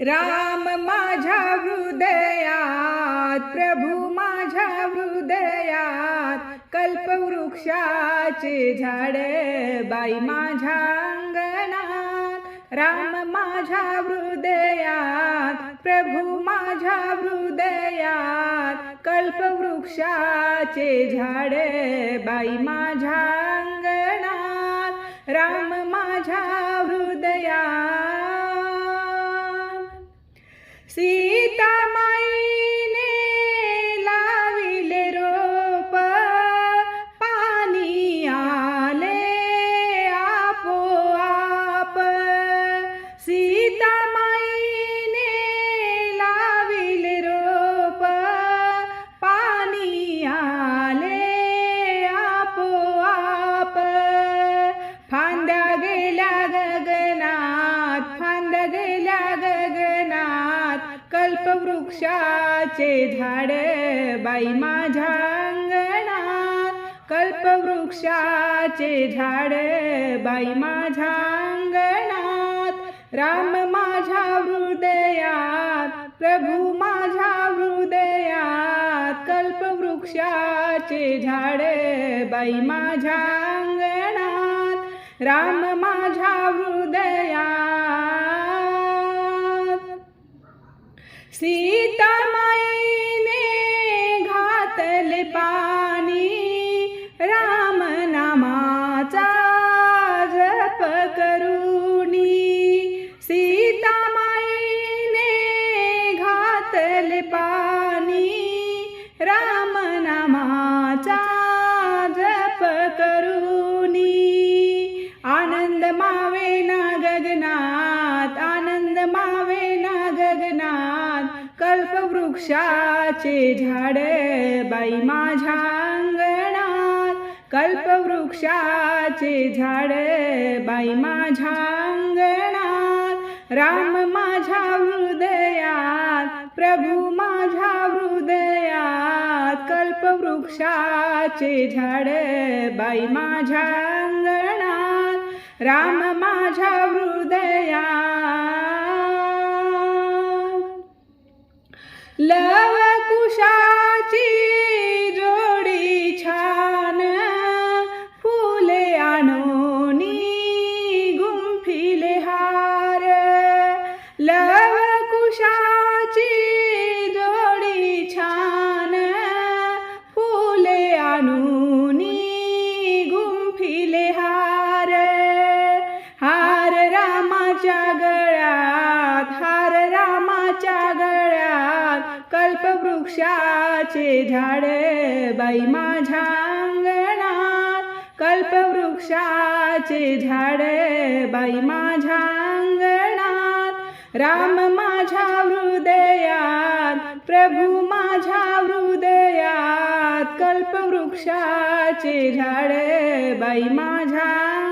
राम माझ्या हृदयात प्रभू माझ्या हृदयात कल्पवृक्षाचे झाडे बाई माझ्या अंगणात. राम माझ्या हृदयात प्रभू माझ्या हृदयात कल्पवृक्षाचे झाड बाई माझ्या अंगणात. राम माझ्या कल्पवृक्षाचे झाड बाई माझ्या अंगणात. कल्पवृक्षाचे झाड बाई माझ्या अंगणात. राम माझ्या हृदयात प्रभू माझ्या हृदयात. कल्पवृक्षाचे झाड बाई माझ्या अंगणात. राम माझ्या हृदयात भरले पाणी राम नामाचा जप करुणी आनंद मावे ना गगनात आनंद मावे ना गगनात. कल्पवृक्षाचे झाड बाई माझ्या अंगणात. कल्पवृक्षाचे झाड बाई माझ्या अंगणात. राम माझ्या हृदयात प्रभू माझ्या हृदयात कल्पवृक्षाचे झाड बाई माझ्या अंगणात राम माझ्या हृदयात. रामाच्या गळ्यात हार रामाच्या गळ्यात कल्पवृक्षाचे झाड बाई माझ्या अंगणात. कल्पवृक्षाचे झाड बाई माझ्या अंगणात. राम माझ्या हृदयात प्रभू माझ्या हृदयात कल्पवृक्षाचे झाड बाई माझ्या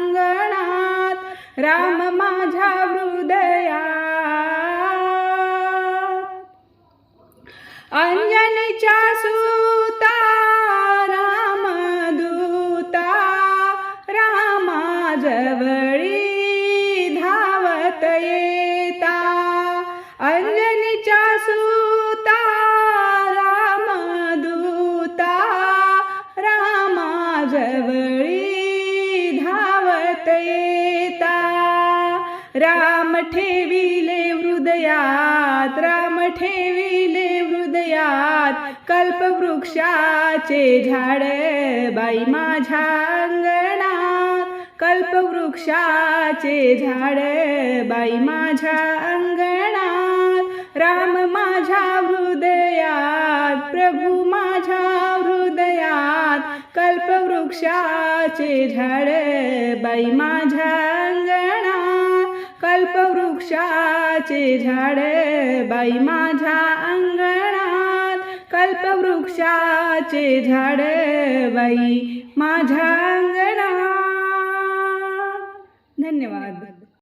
राम माझ्या हृदया अंजनीच्या सू राम ठेविले हृदयात राम ठेविले हृदयात कल्पवृक्षाचे झाड बाई माझ्या अंगणात कल्पवृक्षाचे झाड बाई माझ्या अंगणात. राम माझ्या हृदयात प्रभू माझ्या हृदयात कल्पवृक्षाचे झाड बाई माझ्या कल्पवृक्षाचे झाड बाई माझ्या अंगणात. कल्पवृक्षाचे झाड बाई माझ्या अंगणात. धन्यवाद.